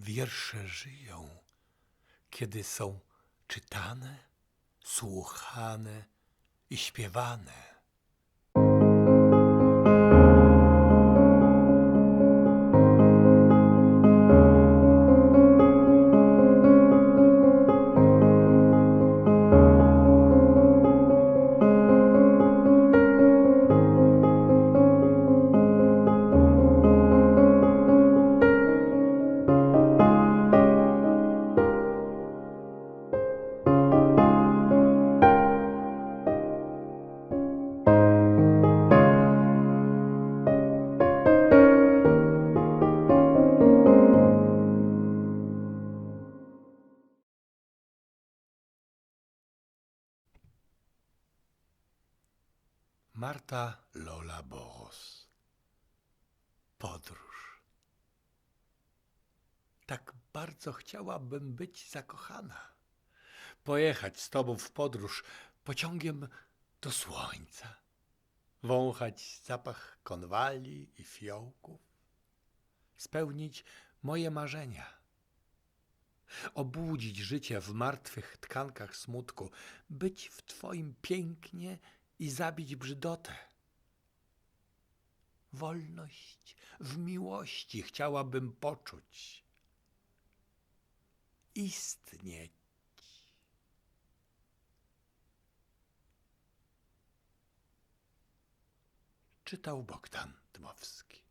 Wiersze żyją, kiedy są czytane, słuchane i śpiewane. Marta Lola Boros. Podróż. Tak bardzo chciałabym być zakochana. Pojechać z tobą w podróż pociągiem do słońca. Wąchać zapach konwali i fiołków. Spełnić moje marzenia. Obudzić życie w martwych tkankach smutku. Być w twoim pięknie i zabić brzydotę. Wolność w miłości chciałabym poczuć. Istnieć. Czytał Bogdan Dmowski.